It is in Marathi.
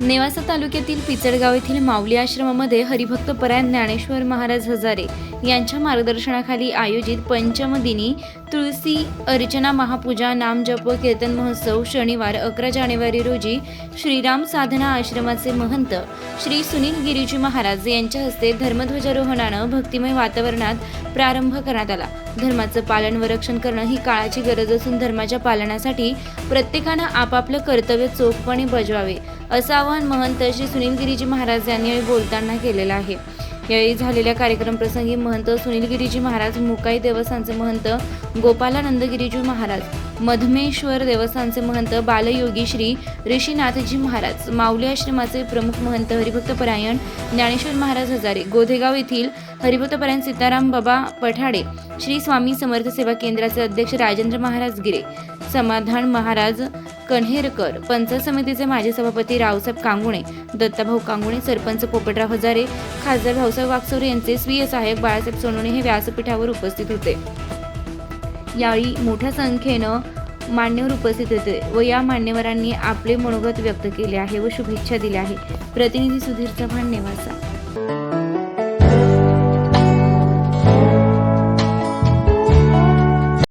नेवासा तालुक्यातील पिचडगाव येथील माऊली आश्रमामध्ये हरिभक्त परायण ज्ञानेश्वर महाराज हजारे यांच्या मार्गदर्शनाखाली आयोजित पंचमदिनी तुळसी अर्चना महापूजा नामजप कीर्तन महोत्सव शनिवार अकरा जानेवारी रोजी श्रीराम साधना आश्रमाचे महंत श्री सुनील गिरीजी महाराज यांच्या हस्ते धर्मध्वजारोहणानं भक्तिमय वातावरणात प्रारंभ करण्यात आला. धर्माचं पालन व रक्षण करणं ही काळाची गरज असून धर्माच्या पालनासाठी प्रत्येकानं आपापलं कर्तव्य चोखपणे बजवावे. असं आवाहन महंत श्री सुनील गिरीजी महाराज यांनी बोलताना केलेलं आहे. यावेळी झालेल्या कार्यक्रम प्रसंगी महंत सुनील गिरीजी महाराज मुकाई देवस्थानचे महंत गोपालानंदगिरीजी महाराज मधमेश्वर देवस्थानचे महंत बालयोगी श्री ऋषीनाथजी महाराज माऊली आश्रमाचे प्रमुख महंत हरिभक्तपरायण ज्ञानेश्वर महाराज हजारे गोधेगाव येथील हरिभक्तपरायण सीताराम बाबा पठाडे श्री स्वामी समर्थ सेवा केंद्राचे अध्यक्ष राजेंद्र महाराज गिरे समाधान महाराज कन्हेरकर पंचायत समितीचे माजी सभापती रावसाहेब कांगुणे दत्ताभाऊ कांगुणे सरपंच पोपटराव हजारे खासदार भाऊसाहेब वागचौरे यांचे स्वीय सहाय्यक बाळासाहेब सोनवणे हे व्यासपीठावर उपस्थित होते. यावेळी मोठ्या संख्येनं मान्यवर उपस्थित होते व या मान्यवरांनी आपले मनोगत व्यक्त केले आहे व शुभेच्छा दिल्या आहे प्रतिनिधी सुधीर चव्हाण नेवासा.